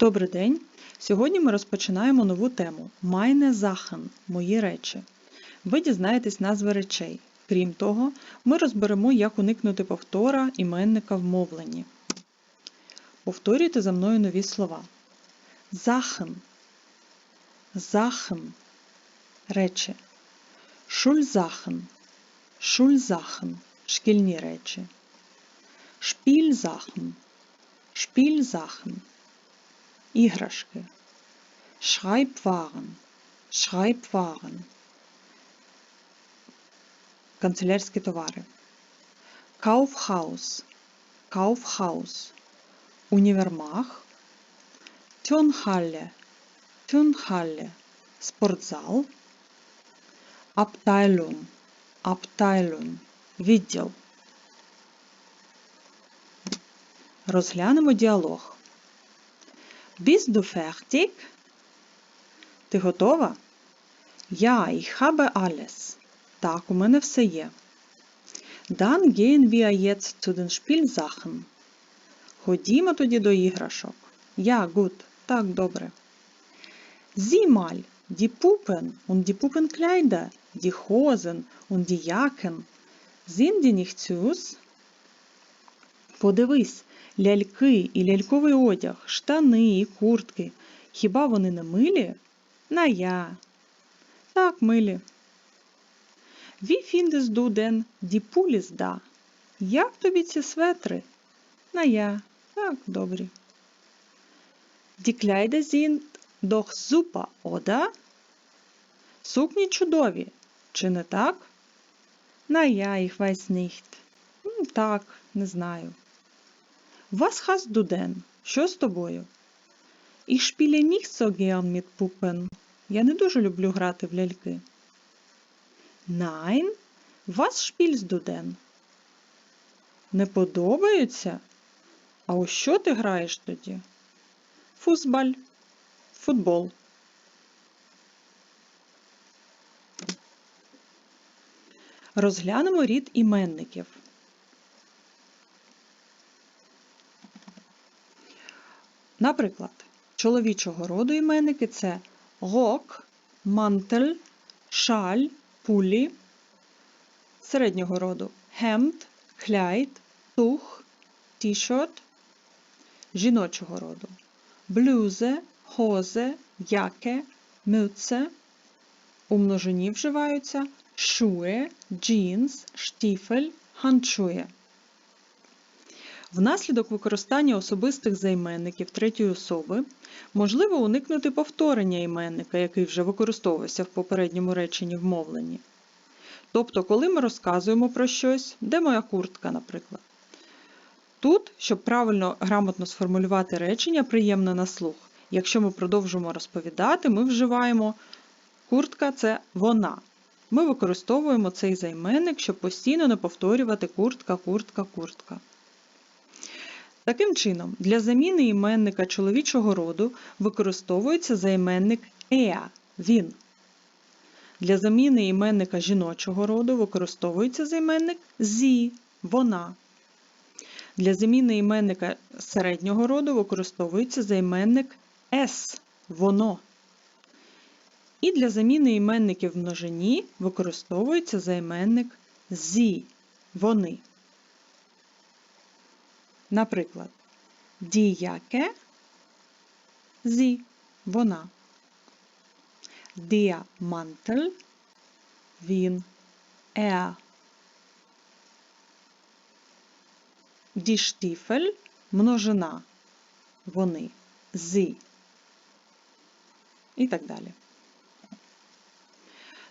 Добрий день! Сьогодні ми розпочинаємо нову тему Meine Sachen – Мої речі. Ви дізнаєтесь назви речей. Крім того, ми розберемо, як уникнути повтора іменника в мовленні. Повторюйте за мною нові слова. Sachen Sachen речі. Schulsachen Schulsachen шкільні речі. Spielsachen Spielsachen Іграшки. Schreibwaren. Schreibwaren. Канцелярські товари. Kaufhaus. Kaufhaus. Універмаг. Turnhalle. Turnhalle. Спортзал. Abteilung. Abteilung. Відділ. Розглянемо діалог. Fertig? Ти готова? Ja, ich habe alles. Так, у мене все є. Dann gehen wir jetzt zu den Spielsachen. Ходімо тоді до іграшок. Ja, gut. Так, добре. Sieh mal, die Puppen und die Puppenkleider, die Hosen und die Jacken. Sind die nicht süß? Подивись, ляльки і ляльковий одяг, штани і куртки. Хіба вони не милі? На я. Так, милі. Du denn die Pullis da? Як тобі ці светри? На я. Так, добрі. Kleider sind doch super, oder? Сукні чудові. Чи не так? На я, weiß nicht. М, Так, не знаю. Was hast du denn? Що з тобою? Ich spiele nicht so gern mit Puppen. Я не дуже люблю грати в ляльки. Nein? Was spielst du denn? Не подобаються? А у що ти граєш тоді? Фузбаль. Футбол. Розглянемо рід іменників. Наприклад, чоловічого роду іменники це рок, мантель, шаль, пулі, середнього роду хемд, хляйт, тух, тішот, жіночого роду блюзе, хозе, яке, мюце, у множині вживаються шує, джінс, штіфель, ханчує. Внаслідок використання особистих займенників третьої особи можливо уникнути повторення іменника, який вже використовувався в попередньому реченні в мовленні. Тобто, коли ми розказуємо про щось, де моя куртка, наприклад. Тут, щоб правильно грамотно сформулювати речення, приємне на слух, якщо ми продовжуємо розповідати, ми вживаємо куртка це вона. Ми використовуємо цей займенник, щоб постійно не повторювати куртка, куртка, куртка. Таким чином, для заміни іменника чоловічого роду використовується займенник «еа» він. Для заміни іменника жіночого роду використовується займенник зі вона. Для заміни іменника середнього роду використовується займенник «с» воно. І для заміни іменників в множині використовується займенник зі вони. Наприклад, діяке зі вона. Der Mantel він er. Die Stiefel множина вони зі. І так далі.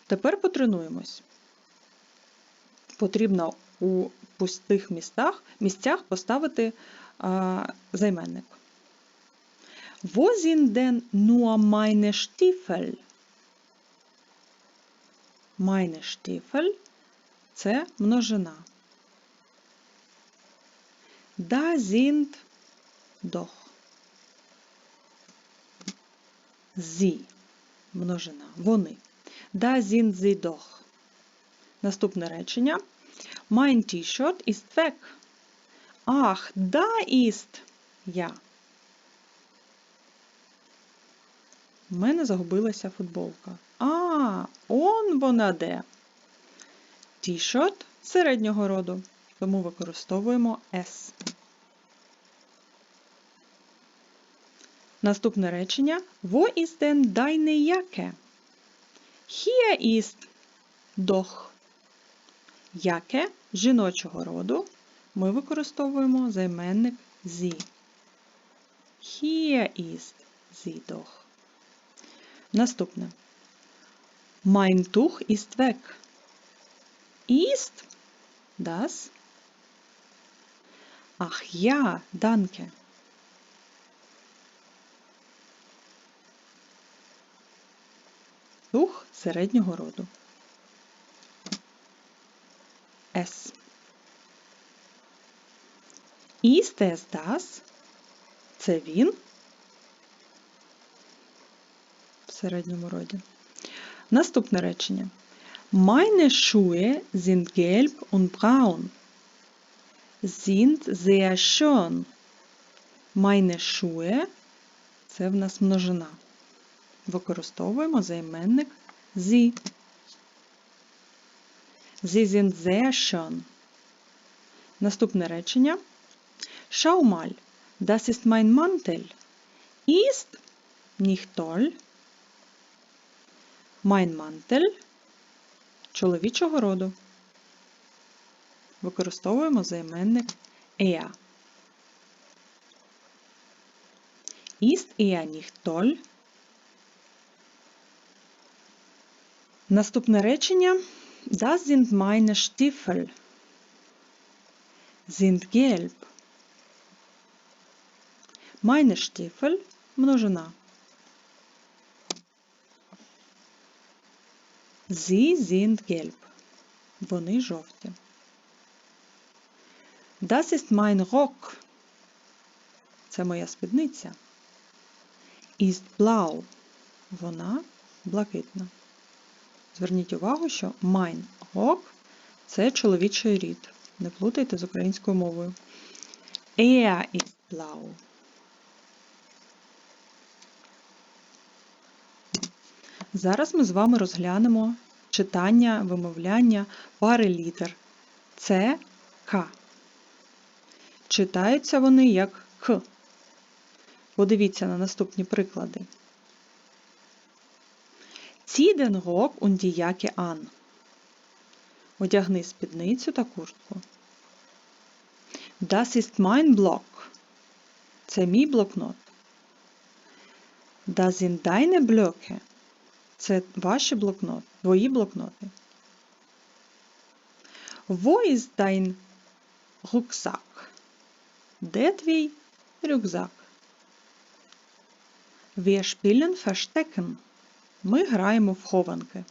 Тепер потренуємось. Потрібно у пустих містах, місцях поставити а, займенник. Wo sind denn nur meine Stiefel? Meine Stiefel – це множина. Da sind doch. Sie – множина. Вони. Da sind sie doch. Наступне речення. Mein T-Shirt ist weg. Ach, da ist. Ja. У мене загубилася футболка. А, он вона де. Ті-шот середнього роду, тому використовуємо S. Наступне речення. Wo ist denn deine Jacke? Hier ist doch. Яке жіночого роду ми використовуємо займенник sie. Hier ist sie doch. Наступне. Mein Tuch ist weg. Ist das? Ach ja, danke. Тух середнього роду. S. Ist es? Це він. В середньому роді. Наступне речення. Meine Schuhe sind gelb und braun. Sind sehr schön. Meine Schuhe – це в нас множина. Використовуємо займенник sie. Sind sehr schön. Наступне речення. Schau mal, das ist mein Mantel. Ist nicht toll. Mein Mantel чоловічого роду. Використовуємо займенник er. Ist er nicht toll? Наступне речення. Das sind meine Stiefel. Sind gelb. Meine Stiefel множина. Sie sind gelb. Вони жовті. Das ist mein Rock. Це моя спідниця. Ist blau. Вона блакитна. Зверніть увагу, що mein Rock – це чоловічий рід. Не плутайте з українською мовою. Er ist blau. Зараз ми з вами розглянемо читання, вимовляння пари літер С, К. Читаються вони як К. Подивіться на наступні приклади. Zieh den Rock und die Jacke an. Одягни спідницю та куртку. Das ist mein Block. Це мій блокнот. Das sind deine Blöcke. Це ваші блокноти, твої блокноти. Wo ist dein Rucksack? Де твій рюкзак? Wir spielen Verstecken. Ми граємо в хованки.